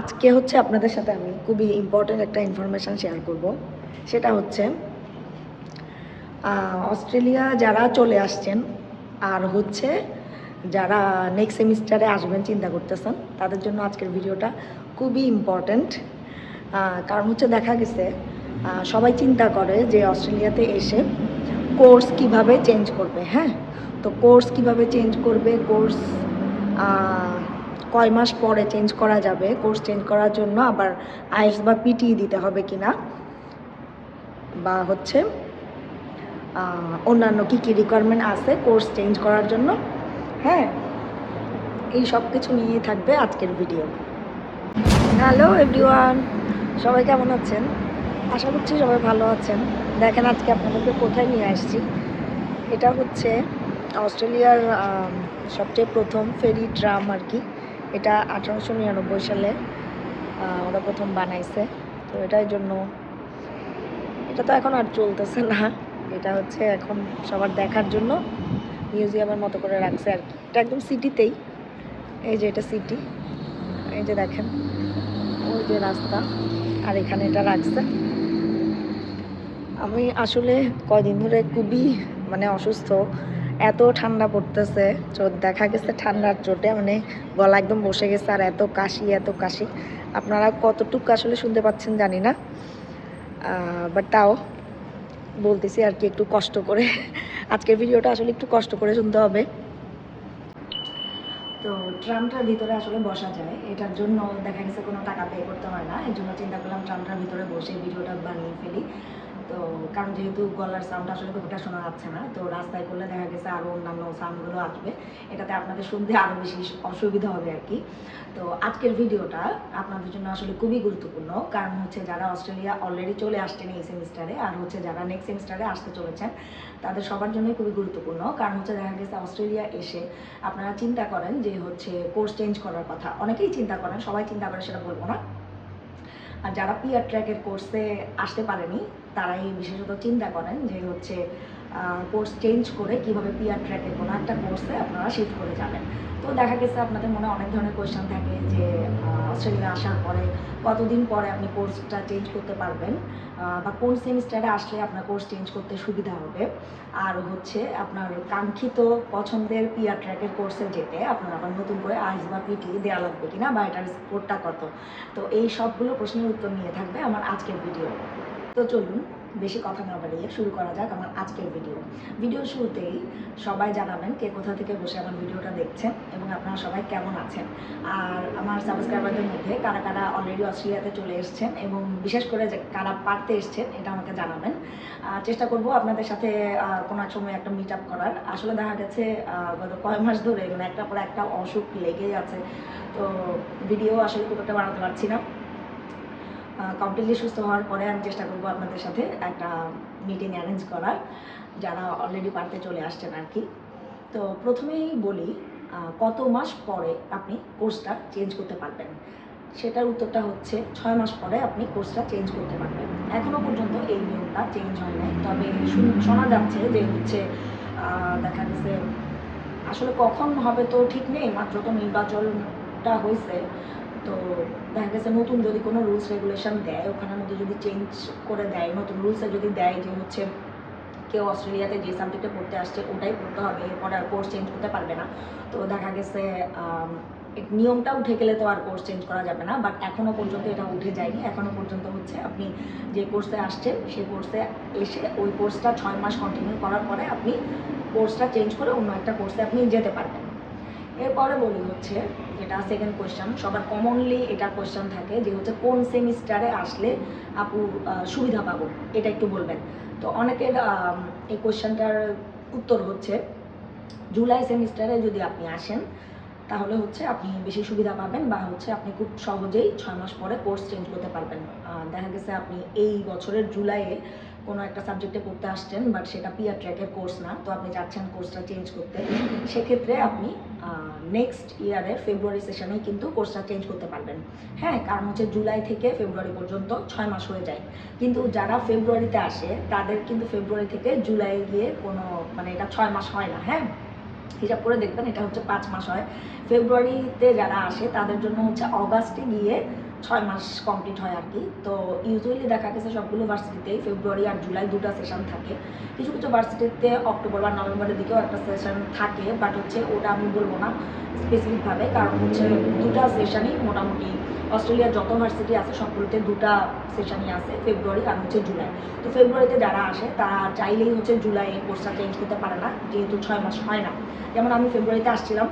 আজকে হচ্ছে আপনাদের সাথে আমি খুবই ইম্পর্টেন্ট একটা ইনফরমেশান শেয়ার করব। সেটা হচ্ছে অস্ট্রেলিয়া যারা চলে আসছেন আর হচ্ছে যারা নেক্সট সেমিস্টারে আসবেন চিন্তা করতেছেন, তাদের জন্য আজকের ভিডিওটা খুবই ইম্পর্ট্যান্ট কারণ হচ্ছে দেখা গেছে সবাই চিন্তা করে যে অস্ট্রেলিয়াতে এসে কোর্স কীভাবে চেঞ্জ করবে হ্যাঁ? তো কোর্স কীভাবে চেঞ্জ করবে? কোর্স কয় মাস পরে চেঞ্জ করা যাবে কোর্স চেঞ্জ করার জন্য আবার আইস বা পিটি দিতে হবে কি না বা হচ্ছে অন্যান্য কী কী রিকোয়ারমেন্ট আছে কোর্স চেঞ্জ করার জন্য? হ্যাঁ এই সব কিছু নিয়েই থাকবে আজকের ভিডিও হ্যালো এভরিওয়ান সবাই কেমন আছেন? আশা করছি সবাই ভালো আছেন। দেখেন আজকে আপনাদেরকে কোথায় নিয়ে আসছি? এটা হচ্ছে অস্ট্রেলিয়ার সবচেয়ে প্রথম ফেরি ট্রাম আর কি। এটা আঠারোশো নিরানব্বই সালে ওরা প্রথম বানাইছে। তো এটার জন্য এটা তো এখন আর চলতেছে না। এটা হচ্ছে এখন সবার দেখার জন্য মিউজিয়ামের মতো করে রাখছে আর কি। এটা একদম সিটিতেই। এই যে এটা সিটি। এই যে দেখেন, ওই যে রাস্তা। আর এখানে এটা রাখছে। আমি আসলে কয়দিন ধরে খুবই মানে অসুস্থ। এত ঠান্ডা পড়তেছে চোট দেখা গেছে ঠান্ডার চোটে মানে গলা একদম বসে গেছে আর এত কাশি এত কাশি। আপনারা কতটুকু আসলে শুনতে পাচ্ছেন জানি না বাট তাও বলতেছি আর কি একটু কষ্ট করে। আজকের ভিডিওটা আসলে একটু কষ্ট করে শুনতে হবে। তো ট্রামটার ভিতরে আসলে বসা যায়, এটার জন্য দেখা গেছে কোনো টাকা পে করতে হয় না এই জন্য চিন্তা করলাম ট্রামটার ভিতরে বসে ভিডিওটা বানিয়ে ফেলি। তো কারণ যেহেতু গলার সাউন্ড আসলে খুব খুবটা শোনা যাচ্ছে না, তো রাস্তায় করলে দেখা গেছে আরও অন্যান্য সাউন্ডগুলো আসবে। এটাতে আপনাদের শুনতে আরও বেশি অসুবিধা হবে আর কি। তো আজকের ভিডিওটা আপনাদের জন্য আসলে খুবই গুরুত্বপূর্ণ। কারণ হচ্ছে যারা অস্ট্রেলিয়া অলরেডি চলে আসছেন এই সেমিস্টারে আর হচ্ছে যারা নেক্সট সেমিস্টারে আসতে চলেছেন, তাদের সবার জন্যই খুবই গুরুত্বপূর্ণ। কারণ হচ্ছে দেখা গেছে অস্ট্রেলিয়া এসে আপনারা চিন্তা করেন যে হচ্ছে কোর্স চেঞ্জ করার কথা। অনেকেই চিন্তা করেন, সবাই চিন্তা করে সেটা বলব না। আর যারা পিয়ার ট্র্যাকের কোর্সে আসতে পারেনি তারাই বিশেষত চিন্তা করেন যে হচ্ছে কোর্স চেঞ্জ করে কীভাবে পিয়ার ট্র্যাকের কোনো একটা কোর্সে আপনারা শিফট করে যাবেন। তো দেখা গেছে আপনাদের মনে অনেক ধরনের কোয়েশ্চেন থাকে যে অস্ট্রেলিয়া আসার পরে কতদিন পরে আপনি কোর্সটা চেঞ্জ করতে পারবেন বা কোন সেমিস্টারে আসলে আপনার কোর্স চেঞ্জ করতে সুবিধা হবে। আর হচ্ছে আপনার কাঙ্ক্ষিত পছন্দের পিয়ার ট্র্যাকের কোর্সে যেতে আপনার আবার নতুন করে আইস বা পিটি দেওয়া লাগবে কিনা বা এটার স্কোরটা কত? তো এই সবগুলো প্রশ্নের উত্তর নিয়ে থাকবে আমার আজকের ভিডিও তো চলুন বেশি কথা না বাড়িয়ে শুরু করা যাক আমার আজকের ভিডিও ভিডিওর শুরুতেই সবাই জানাবেন কে কোথা থেকে বসে আমার ভিডিওটা দেখছেন এবং আপনারা সবাই কেমন আছেন। আর আমার সাবস্ক্রাইবারদের মধ্যে কারা কারা অলরেডি অস্ট্রেলিয়াতে চলে এসেছেন এবং বিশেষ করে যে কারা পারতে এসছেন, এটা আমাকে জানাবেন। চেষ্টা করব আপনাদের সাথে কোনো এক সময় একটা মিট আপ করার। আসলে দেখা গেছে গত কয় মাস ধরে মানে একটা পর একটা অসুখ লেগেই আছে। তো ভিডিও আসলে খুব একটা বানাতে পারছি না। কমপ্লিটলি সুস্থ হওয়ার পরে আমি চেষ্টা করব আপনাদের সাথে একটা মিটিং অ্যারেঞ্জ করার, যারা অলরেডি পারতে চলে আসছেন আর কি তো প্রথমেই বলি কত মাস পরে আপনি কোর্সটা চেঞ্জ করতে পারবেন? সেটার উত্তরটা হচ্ছে ছয় মাস পরে আপনি কোর্সটা চেঞ্জ করতে পারবেন। এখনও পর্যন্ত এই নিয়মটা চেঞ্জ হয় নাই। তবে শোনা যাচ্ছে যে হচ্ছে দেখা গেছে, আসলে কখন হবে তো ঠিক নেই, মাত্র তো নির্বাচনটা হয়েছে। তো দেখা গেছে নতুন যদি কোনো রুলস রেগুলেশন দেয়, ওখানের মধ্যে যদি চেঞ্জ করে দেয়, নতুন রুলসে যদি দেয় যে হচ্ছে কেউ অস্ট্রেলিয়াতে যে সাবজেক্টে পড়তে আসছে, ওটাই পড়তে হবে, এরপরে আর কোর্স চেঞ্জ করতে পারবে না। তো দেখা গেছে নিয়মটা উঠে গেলে তো আর কোর্স চেঞ্জ করা যাবে না বাট এখনও পর্যন্ত এটা উঠে যায়নি। এখনও পর্যন্ত হচ্ছে আপনি যে কোর্সে আসছেন, সেই কোর্সে এসে ওই কোর্সটা ছয় মাস কন্টিনিউ করার পরে আপনি কোর্সটা চেঞ্জ করে অন্য একটা কোর্সে আপনি যেতে পারবেন। এরপরে বলি হচ্ছে যেটা সেকেন্ড কোয়েশ্চেন সবার কমনলি এটা কোয়েশ্চেন থাকে যে হচ্ছে কোন সেমিস্টারে আসলে আপু সুবিধা পাবো? এটা একটু বলবেন। তো অনেকের এই কোয়েশ্চেনটার উত্তর হচ্ছে, জুলাই সেমিস্টারে যদি আপনি আসেন, তাহলে হচ্ছে আপনি বেশি সুবিধা পাবেন বা হচ্ছে আপনি খুব সহজেই ছয় মাস পরে কোর্স চেঞ্জ করতে পারবেন। দেখা গেছে আপনি এই বছরের জুলাইয়ে কোনো একটা সাবজেক্টে পড়তে আসছেন বাট সেটা পিয়ার ট্র্যাকের কোর্স না, তো আপনি চাচ্ছেন কোর্সটা চেঞ্জ করতে। সেক্ষেত্রে আপনি নেক্সট ইয়ারের ফেব্রুয়ারি সেশনেই কিন্তু কোর্সটা চেঞ্জ করতে পারবেন। হ্যাঁ কারণ হচ্ছে জুলাই থেকে ফেব্রুয়ারি পর্যন্ত ছয় মাস হয়ে যায়। কিন্তু যারা ফেব্রুয়ারিতে আসে, তাদের কিন্তু ফেব্রুয়ারি থেকে জুলাই গিয়ে কোনো মানে এটা ছয় মাস হয় না হ্যাঁ? হিসাব করে দেখবেন এটা হচ্ছে পাঁচ মাস হয়। ফেব্রুয়ারিতে যারা আসে, তাদের জন্য হচ্ছে অগাস্টে গিয়ে ছয় মাস কমপ্লিট হয় আর কি। তো ইউজুয়ালি দেখা গেছে সবগুলো ভার্সিটিতেই ফেব্রুয়ারি আর জুলাই দুটো সেশন থাকে। কিছু কিছু ভার্সিটিতে অক্টোবর বা নভেম্বরের দিকেও একটা সেশন থাকে বাট হচ্ছে ওটা আমি বলব না স্পেসিফিকভাবে কারণ হচ্ছে দুটা সেশনই মোটামুটি অস্ট্রেলিয়ার যত ভার্সিটি আছে, সবগুলোতে দুটা সেশনই আছে ফেব্রুয়ারি আর হচ্ছে জুলাই তো ফেব্রুয়ারিতে যারা আসে, তারা চাইলেই হচ্ছে জুলাই কোর্সটা চেঞ্জ করতে পারে না, যেহেতু ছয় মাস হয় না। যেমন আমি ফেব্রুয়ারিতে আসছিলাম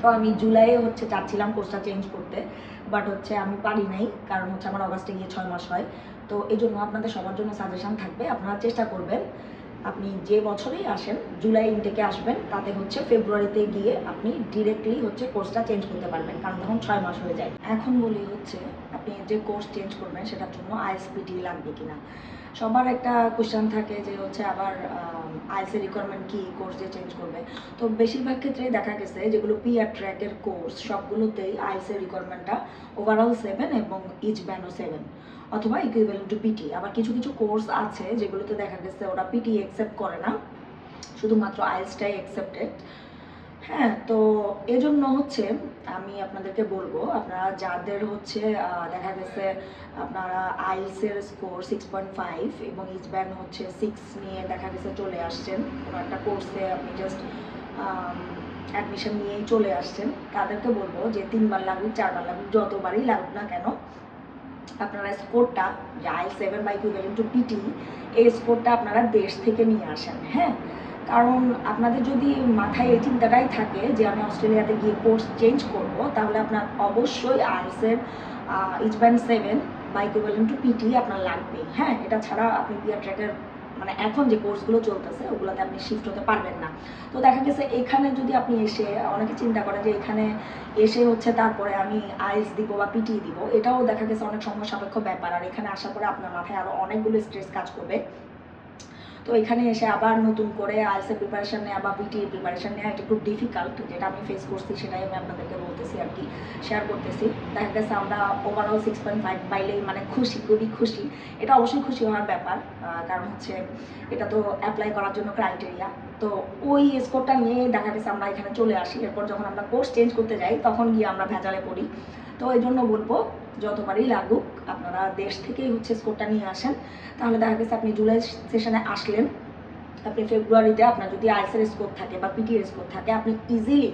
তো আমি জুলাইয়ে হচ্ছে চাচ্ছিলাম কোর্সটা চেঞ্জ করতে বাট হচ্ছে আমি পারি নাই, কারণ হচ্ছে আমার অগাস্টে গিয়ে ছয় মাস হয়। তো এই জন্য আপনাদের সবার জন্য সাজেশান থাকবে, আপনারা চেষ্টা করবেন। আপনি যে বছরেই আসেন, জুলাই ইনটেকে আসবেন, তাতে হচ্ছে ফেব্রুয়ারিতে গিয়ে আপনি ডিরেক্টলি হচ্ছে কোর্সটা চেঞ্জ করতে পারবেন, কারণ তখন ছয় মাস হয়ে যায়। এখন বলি হচ্ছে, আপনি যে কোর্স চেঞ্জ করবেন, সেটার জন্য আইএসপিটি লাগবে কিনা? সবার একটা কোশ্চেন থাকে যে হচ্ছে আবার আইএসএ রিকোয়ারমেন্ট কি কোর্স যে চেঞ্জ করবে? তো বেশিরভাগ ক্ষেত্রেই দেখা গেছে যেগুলো পিআর ট্র্যাকের কোর্স সবগুলোতেই আইএসএ রিকোয়ারমেন্টটা ওভারঅল সেভেন এবং ইচ ব্যান্ডও সেভেন অথবা ইকুইভ্যালেন্ট টু পিটি আবার কিছু কিছু কোর্স আছে যেগুলোতে দেখা গেছে ওরা পিটি অ্যাকসেপ্ট করে না। শুধুমাত্র আইএলসটাই অ্যাকসেপ্টেড হ্যাঁ তো এজন্য হচ্ছে আমি আপনাদেরকে বলব, আপনারা যাদের হচ্ছে দেখা গেছে আপনারা আইএলসের স্কোর সিক্স পয়েন্ট ফাইভ এবং ইচ ব্যান্ড হচ্ছে সিক্স নিয়ে দেখা গেছে চলে আসছেন। কোনো একটা কোর্সে আপনি জাস্ট অ্যাডমিশন নিয়েই চলে আসছেন। তাদেরকে বলব যে তিনবার লাগুক, চারবার লাগুক, যতবারই লাগুক না কেন আপনারা স্কোরটা যে I seven by equivalent to PT এই স্কোরটা আপনারা দেশ থেকে নিয়ে আসেন হ্যাঁ? কারণ আপনাদের যদি মাথায় এই চিন্তাটাই থাকে যে আমি অস্ট্রেলিয়াতে গিয়ে কোর্স চেঞ্জ করব, তাহলে আপনার অবশ্যই আইসের each band seven by equivalent to PT আপনার লাগবে হ্যাঁ? এটা ছাড়া আপনি পিয়ার ট্র্যাকের মানে এখন যে কোর্সগুলো চলতেছে, ওগুলোতে আপনি শিফট হতে পারবেন না। তো দেখা গেছে এখানে যদি আপনি এসে, অনেকে চিন্তা করেন যে এখানে এসে হচ্ছে তারপরে আমি আইস দিব বা পিটি দিব, এটাও দেখা গেছে অনেক সময় সাপেক্ষ ব্যাপার। আর এখানে আসার পরে আপনার মাথায় আরও অনেকগুলো স্ট্রেস কাজ করবে। তো এখানে এসে আবার নতুন করে আইএসএ প্রিপারেশন নেওয়া বা পিটি প্রিপারেশন নেওয়া এটা খুব ডিফিকাল্ট যেটা আমি ফেস করছি সেটাই আমি আপনাদেরকে বলতেছি আর কি শেয়ার করতেছি। দেখা গেছে আমরা ওভারঅল সিক্স পয়েন্ট ফাইভ পাইলেই মানে খুশি, খুবই খুশি। এটা অবশ্যই খুশি হওয়ার ব্যাপার কারণ হচ্ছে এটা তো অ্যাপ্লাই করার জন্য ক্রাইটেরিয়া তো ওই স্কোরটা নিয়ে দেখা গেছে আমরা এখানে চলে আসি। এরপর যখন আমরা কোর্স চেঞ্জ করতে যাই, তখন গিয়ে আমরা ভেজালে পড়ি। তো এই জন্য বলব যতবারই লাগুক, আপনারা দেশ থেকেই হচ্ছে স্কোরটা নিয়ে আসেন। তাহলে দেখা গেছে আপনি জুলাই সেশনে আসলেন। আপনি ফেব্রুয়ারিতে আপনার যদি আইসের স্কোর থাকে বা পিটির স্কোর থাকে, আপনি ইজিলি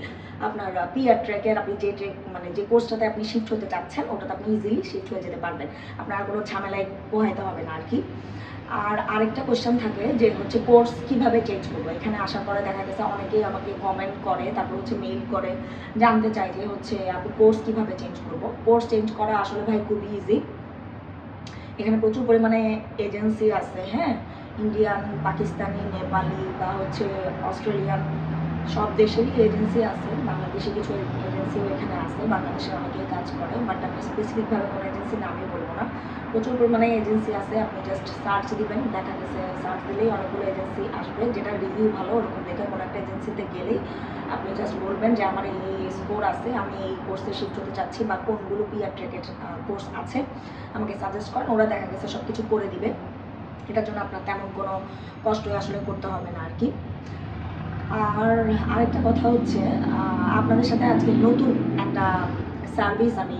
আপনার পিআর ট্র্যাকের আপনি যে ট্রেক মানে যে কোর্সটাতে আপনি শিফট হতে চাচ্ছেন, ওটাতে আপনি ইজিলি শিফট হয়ে যেতে পারবেন। আপনার কোনো ঝামেলায় পোহাইতে হবে না আর কি আর আরেকটা কোশ্চেন থাকে যে হচ্ছে কোর্স কীভাবে চেঞ্জ করব? এখানে আসার পরে দেখা গেছে অনেকেই আমাকে কমেন্ট করে, তারপর হচ্ছে মেইল করে। জানতে চাই যে হচ্ছে আপনি কোর্স কীভাবে চেঞ্জ করব? কোর্স চেঞ্জ করা আসলে ভাই খুবই ইজি এখানে প্রচুর পরিমাণে এজেন্সি আছে হ্যাঁ? ইন্ডিয়ান পাকিস্তানি নেপালি বা হচ্ছে অস্ট্রেলিয়ান সব দেশেরই এজেন্সি আছে। বাংলাদেশে কিছু এজেন্সিও এখানে আছে। বাংলাদেশে অনেকেই কাজ করে বাট আমি স্পেসিফিকভাবে কোনো এজেন্সি নামই বলব না। প্রচুর পরিমাণে এজেন্সি আছে, আপনি জাস্ট সার্চ দিবেন, দেখা গেছে সার্চ দিলেই অনেকগুলো এজেন্সি আসবে। যেটা রিভিউ ভালো, ওরকম দেখে কোনো একটা এজেন্সিতে গেলেই আপনি জাস্ট বলবেন যে আমার এই স্কোর আছে, আমি এই কোর্সে শিফট হতে চাচ্ছি বা কোনগুলো পিআর ট্রেকের কোর্স আছে, আমাকে সাজেস্ট করেন, ওরা দেখা গেছে সব কিছু করে দিবে। এটার জন্য আপনার তেমন কোনো কষ্ট আসলে করতে হবে না আর কি। আর আরেকটা কথা হচ্ছে আপনাদের সাথে আজকে নতুন একটা সার্ভিস আমি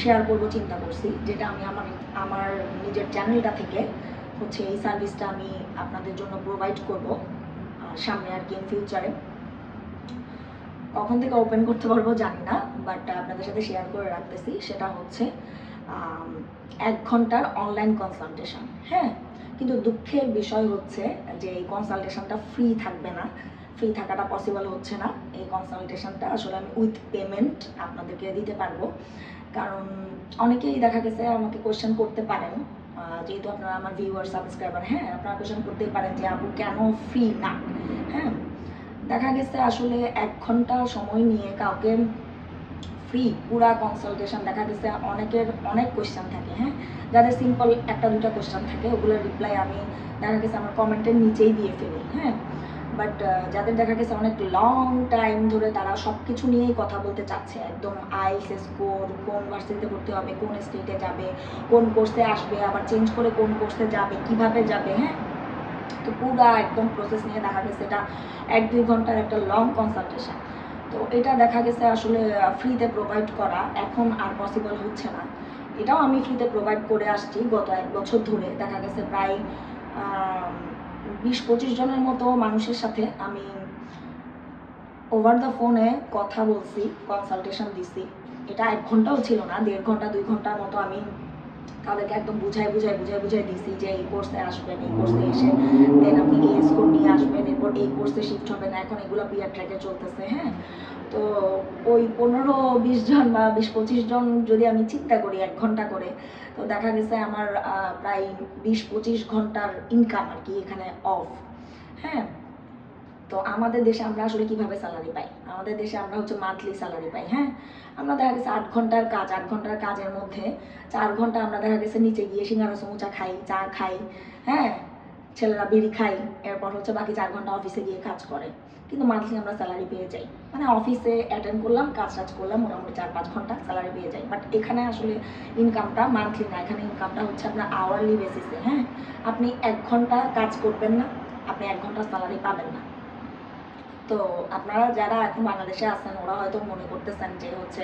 শেয়ার করব চিন্তা করছি, যেটা আমি আমার আমার নিজের চ্যানেলটা থেকে হচ্ছে এই সার্ভিসটা আমি আপনাদের জন্য প্রোভাইড করব সামনে আর কি ইন ফিউচারে কখন থেকে ওপেন করতে পারব জানি না বাট আপনাদের সাথে শেয়ার করে রাখতেছি, সেটা হচ্ছে এক ঘণ্টার অনলাইন কনসালটেশন হ্যাঁ? কিন্তু দুঃখের বিষয় হচ্ছে যে এই কনসালটেশনটা ফ্রি থাকবে না। ফ্রি থাকাটা পসিবল হচ্ছে না। এই কনসালটেশনটা আসলে আমি উইথ পেমেন্ট আপনাদেরকে দিতে পারব। কারণ অনেকেই দেখা গেছে আমাকে কোয়েশ্চেন করতে পারেন। যেহেতু আপনারা আমার ভিউয়ার সাবস্ক্রাইবার হ্যাঁ আপনারা কোয়েশ্চেন করতেই পারেন যে আপু কেন ফ্রি না? হ্যাঁ? দেখা গেছে আসলে এক ঘণ্টা সময় নিয়ে কাউকে ফ্রি পুরা কনসালটেশন দেখা গেছে অনেকের অনেক কোয়েশ্চেন থাকে হ্যাঁ? যাদের সিম্পল একটা দুটা কোয়েশ্চেন থাকে, ওগুলোর রিপ্লাই আমি দেখা গেছে আমার কমেন্টের নিচেই দিয়ে ফেলি হ্যাঁ? বাট যাদের দেখা গেছে অনেক লং টাইম ধরে তারা সব কিছু নিয়েই কথা বলতে চাচ্ছে, একদম আইস স্কোর কোন ভার্সিটিতে ভর্তি হবে, কোন স্টেটে যাবে, কোন কোর্সে আসবে, আবার চেঞ্জ করে কোন কোর্সে যাবে, কীভাবে যাবে হ্যাঁ? তো পুরা একদম প্রসেস নিয়ে দেখা গেছে, এটা এক দুই ঘণ্টার একটা লং কনসালটেশন তো এটা দেখা গেছে আসলে ফ্রিতে প্রোভাইড করা, এখন আর পসিবল হচ্ছে না। এটাও আমি ফ্রিতে প্রোভাইড করে আসছি গত এক বছর ধরে। দেখা গেছে প্রায় বিশ পঁচিশ জনের মতো মানুষের সাথে আমি ওভার দ্য ফোনে কথা বলছি কনসালটেশন দিছি। এটা এক ঘন্টাও ছিল না, দেড় ঘণ্টা, দুই ঘণ্টার মতো আমি তাদেরকে একদম বুঝাই বুঝাই বুঝাই বুঝাই দিছি যে এই কোর্সে আসবেন, এই কোর্সে এসে দেন আপনি এই স্কোর নিয়ে আসবেন, এরপর এই কোর্সে শিফট হবে না এখন এগুলো পিয়ার ট্র্যাকে চলতেছে হ্যাঁ? তো ওই পনেরো, বিশ জন বা বিশ, পঁচিশ জন যদি আমি চিন্তা করি এক ঘণ্টা করে, তো দেখা গেছে আমার প্রায় বিশ, পঁচিশ ঘণ্টার ইনকাম আর কি এখানে অফ হ্যাঁ? তো আমাদের দেশে আমরা আসলে কীভাবে স্যালারি পাই? আমাদের দেশে আমরা হচ্ছে মান্থলি স্যালারি পাই হ্যাঁ? আমরা দেখা গেছে আট ঘণ্টার কাজ, আট ঘণ্টার কাজের মধ্যে চার ঘণ্টা আমরা দেখা গেছে নিচে গিয়ে সিঙ্গারা সমুচা খাই, চা খাই হ্যাঁ? ছেলেরা বিড়ি খাই এরপর হচ্ছে বাকি চার ঘণ্টা অফিসে গিয়ে কাজ করে। কিন্তু মান্থলি আমরা স্যালারি পেয়ে যাই। মানে অফিসে অ্যাটেন্ড করলাম, কাজ টাজ করলাম, মোটামুটি চার পাঁচ ঘণ্টা স্যালারি পেয়ে যাই। বাট এখানে আসলে ইনকামটা মান্থলি না, এখানে ইনকামটা হচ্ছে আপনার আওয়ারলি বেসিসে হ্যাঁ? আপনি এক ঘণ্টা কাজ করবেন না, আপনি এক ঘণ্টা স্যালারি পাবেন না। তো আপনারা যারা এখন বাংলাদেশে আছেন, ওরা হয়তো মনে করতেছেন যে হচ্ছে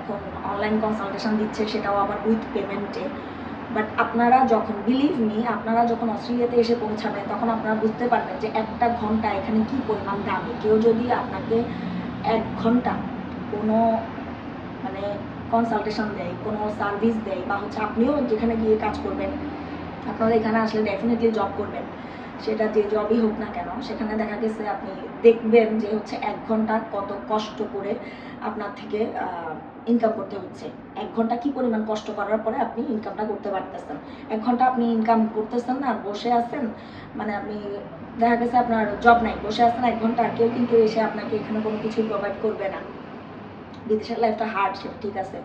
এখন অনলাইন কনসালটেশন দিচ্ছে, সেটাও আবার উইথ পেমেন্টে বাট আপনারা যখন বিলিভ মি আপনারা যখন অস্ট্রেলিয়াতে এসে পৌঁছাবেন, তখন আপনারা বুঝতে পারবেন যে একটা ঘণ্টা এখানে কি পরিমাণ দামি। কেউ যদি আপনাকে এক ঘণ্টা কোনো মানে কনসালটেশন দেয়, কোনো সার্ভিস দেয়, বা হচ্ছে আপনিও যেখানে গিয়ে কাজ করবেন, আপনারা এখানে আসলে ডেফিনেটলি জব করবেন। সেটা যে জবই হোক না কেন, সেখানে দেখা গেছে আপনি দেখবেন যে হচ্ছে এক ঘণ্টা কত কষ্ট করে আপনার থেকে ইনকাম করতে হচ্ছে। এক ঘণ্টা কি পরিমাণ কষ্ট করার পরে আপনি ইনকামটা করতে পারতেছেন? এক ঘণ্টা আপনি ইনকাম করতেছেন না, বসে আছেন মানে আপনি দেখা গেছে আপনার জব নাই, বসে আছেন এক ঘণ্টা, কেউ কিন্তু এসে আপনাকে এখানে কোনো কিছু প্রোভাইড করবে না। বিদেশের লাইফটা হার্ড সেটা ঠিক আছে।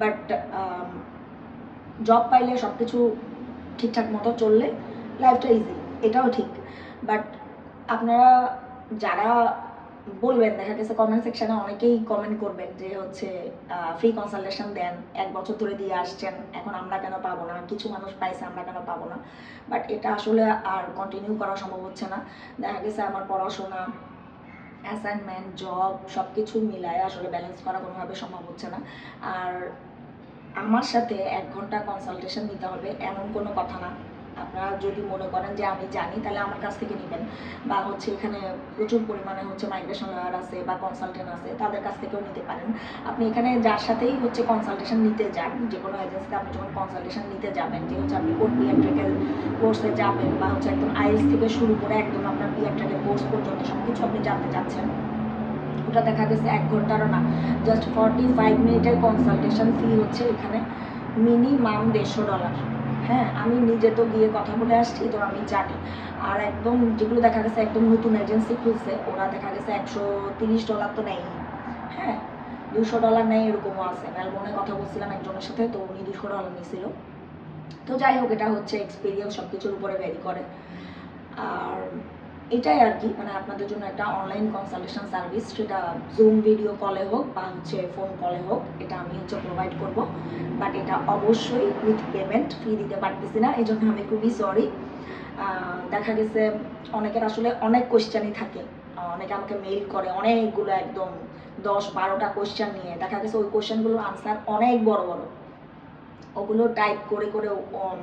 বাট জব পাইলে সব কিছু ঠিকঠাক মতো চললে লাইফটা ইজি এটাও ঠিক। বাট আপনারা যারা বলবেন, দেখা গেছে কমেন্ট সেকশনে অনেকেই কমেন্ট করবেন যে হচ্ছে ফ্রি কনসালটেশন দেন, এক বছর ধরে দিয়ে আসছেন, এখন আমরা কেন পাবো না? কিছু মানুষ পাইছে, আমরা কেন পাবো না? বাট এটা আসলে আর কন্টিনিউ করা সম্ভব হচ্ছে না। দেখা গেছে আমার পড়াশোনা অ্যাসাইনমেন্ট জব সব কিছু মিলায় আসলে ব্যালেন্স করা কোনোভাবে সম্ভব হচ্ছে না। আর আমার সাথে এক ঘণ্টা কনসালটেশন নিতে হবে, এমন কোনো কথা না। আপনারা যদি মনে করেন যে আমি জানি, তাহলে আমার কাছ থেকে নেবেন। বা হচ্ছে এখানে প্রচুর পরিমাণে হচ্ছে মাইগ্রেশন লয়ার আছে বা কনসালটেন্ট আছে, তাদের কাছ থেকেও নিতে পারেন। আপনি এখানে যার সাথেই হচ্ছে কনসালটেশন নিতে যান, যে কোনো এজেন্সিতে আপনি যখন কনসালটেশন নিতে যাবেন, যে হচ্ছে আপনি কোন পিয়াট্রিক্যাল কোর্সে যাবেন বা হচ্ছে একদম আইএলস থেকে শুরু করে একদম আপনার পিয়াট্রিক্যাল কোর্স পর্যন্ত সব কিছু আপনি জানতে চাচ্ছেন, ওটা দেখা গেছে এক ঘন্টারও না। জাস্ট ফর্টি ফাইভ মিনিটের কনসালটেশন ফি হচ্ছে এখানে মিনিমাম দেড়শো ডলার হ্যাঁ আমি নিজে তো গিয়ে কথা বলে আসছি, তো আমি জানি। আর একদম যেগুলো দেখা গেছে, একদম নতুন এজেন্সি খুলছে, ওরা দেখা গেছে একশো তিরিশ ডলার তো নেই হ্যাঁ দুশো ডলার নেই এরকমও আছে। মেলবোর্নে কথা বলছিলাম একজনের সাথে, তো উনি দুশো ডলার নিয়েছিল তো যাই হোক, এটা হচ্ছে এক্সপিরিয়েন্স সব কিছুর উপরে ভ্যারি করে। আর এটাই আর কি মানে আপনাদের জন্য একটা অনলাইন কনসালটেশন সার্ভিস সেটা জুম ভিডিও কলে হোক বা হচ্ছে ফোন কলে হোক, এটা আমি হচ্ছে প্রোভাইড করব। বাট এটা অবশ্যই উইথ পেমেন্ট ফি দিতে পারতেছি না এই জন্য আমি খুবই সরি দেখা গেছে অনেকের আসলে অনেক কোয়েশ্চেনই থাকে। অনেকে আমাকে মেইল করে অনেকগুলো একদম দশ বারোটা কোয়েশ্চেন নিয়ে। দেখা গেছে ওই কোয়েশ্চেনগুলোর আনসার অনেক বড় বড়। ওগুলো টাইপ করে করে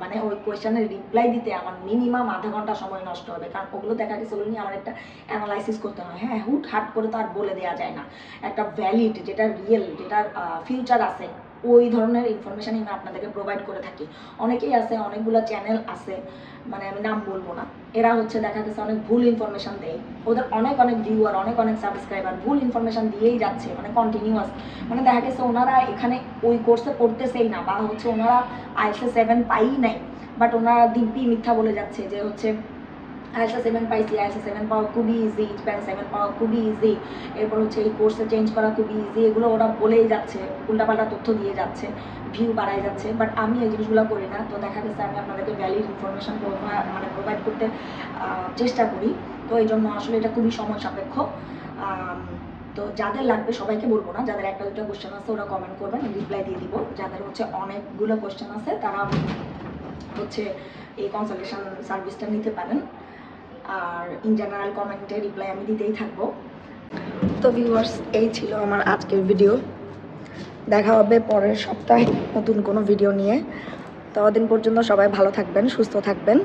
মানে ওই কোয়েশ্চেনের রিপ্লাই দিতে আমার মিনিমাম আধা ঘণ্টা সময় নষ্ট হবে। কারণ ওগুলো দেখা গেছে ওগুলো নিয়ে আমার একটা অ্যানালাইসিস করতে হয়। হ্যাঁ হুট হাট করে তো আর বলে দেওয়া যায় না। একটা ভ্যালিড যেটা রিয়েল যেটার ফিউচার আছে। ওই ধরনের ইনফরমেশানই আমি আপনাদেরকে প্রোভাইড করে থাকি। অনেকেই আছে, অনেকগুলো চ্যানেল আছে মানে আমি নাম বলব না। এরা হচ্ছে দেখা গেছে অনেক ভুল ইনফরমেশন দেয়। ওদের অনেক অনেক ভিউয়ার অনেক অনেক সাবস্ক্রাইবার ভুল ইনফরমেশন দিয়েই যাচ্ছে মানে কন্টিনিউয়াস মানে দেখা গেছে ওনারা এখানে ওই কোর্সে পড়তেছেই না, বা হচ্ছে ওনারা আইএসএ সেভেন পাই নাই। বাট ওনারা দিব্যি মিথ্যা বলে যাচ্ছে যে হচ্ছে আইএসএ সেভেন পাইছি আইএসএ সেভেন পাওয়া খুবই ইজি প্যান সেভেন পাওয়া খুবই ইজি এরপর হচ্ছে এই কোর্সে চেঞ্জ করা খুবই ইজি এগুলো ওরা বলেই যাচ্ছে, উল্টাপাল্টা তথ্য দিয়ে যাচ্ছে ভিউ বাড়াই যাচ্ছে বাট আমি এই জিনিসগুলো করি না, তো দেখা গেছে আমি আপনাদেরকে ভ্যালিড ইনফরমেশন মানে প্রোভাইড করতে চেষ্টা করি, তো এই জন্য আসলে এটা খুবই সময় সাপেক্ষ তো যাদের লাগবে সবাইকে বলব না, যাদের একটা দুটো কোশ্চেন আছে ওরা কমেন্ট করবেন রিপ্লাই দিয়ে দিব, যাদের হচ্ছে অনেকগুলো কোশ্চেন আছে তারা হচ্ছে এই কনসালটেশন সার্ভিসটা নিতে পারেন আর ইন জেনারেল কমেন্টে রিপ্লাই আমি দিতেই থাকব। তো ভিউয়ার্স এই ছিল আমার আজকের ভিডিও দেখা হবে পরের সপ্তাহে নতুন কোনো ভিডিও নিয়ে। ততদিন পর্যন্ত সবাই ভালো থাকবেন, সুস্থ থাকবেন।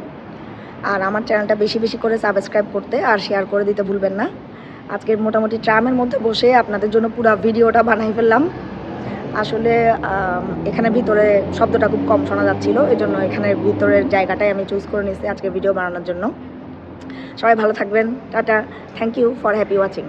আর আমার চ্যানেলটা বেশি বেশি করে সাবস্ক্রাইব করতে আর শেয়ার করে দিতে ভুলবেন না। আজকে মোটামুটি ট্রামের মধ্যে বসে আপনাদের জন্য পুরো ভিডিওটা বানাই ফেললাম। আসলে এখানে ভিতরে শব্দটা খুব কম শোনা যাচ্ছিল এই জন্য এখানের ভিতরের জায়গাটাই আমি চুজ করে নিয়েছি আজকে ভিডিও বানানোর জন্য। সবাই ভালো থাকবেন tata thank you for happy watching